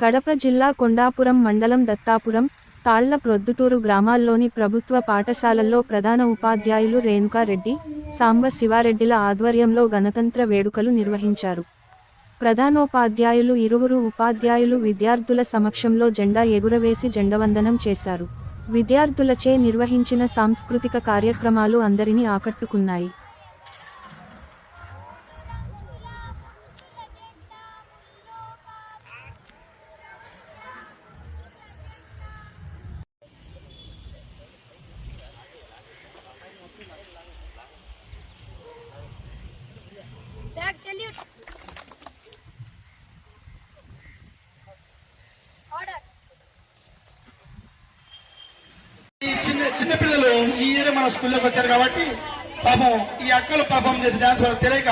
కడప జిల్లా కొండాపురం మండలం దత్తాపురం తాళ్ళ ప్రొద్దుటూరు గ్రామాల్లోని ప్రభుత్వ పాఠశాలల్లో ప్రధాన ఉపాధ్యాయులు రేణుకారెడ్డి సాంబ శివారెడ్డిల ఆధ్వర్యంలో గణతంత్ర వేడుకలు నిర్వహించారు. ప్రధానోపాధ్యాయులు ఇరువురు ఉపాధ్యాయులు విద్యార్థుల సమక్షంలో జెండా ఎగురవేసి జెండవందనం చేశారు. విద్యార్థులచే నిర్వహించిన సాంస్కృతిక కార్యక్రమాలు అందరినీ ఆకట్టుకున్నాయి. Salute. Order. చిన్న చిన్న పిల్లలు ఈ ఇయర్ మన స్కూల్లోకి వచ్చారు కాబట్టి పాపం ఈ అక్కలు పాపం చేసే డాన్స్ వాళ్ళకి తెలియక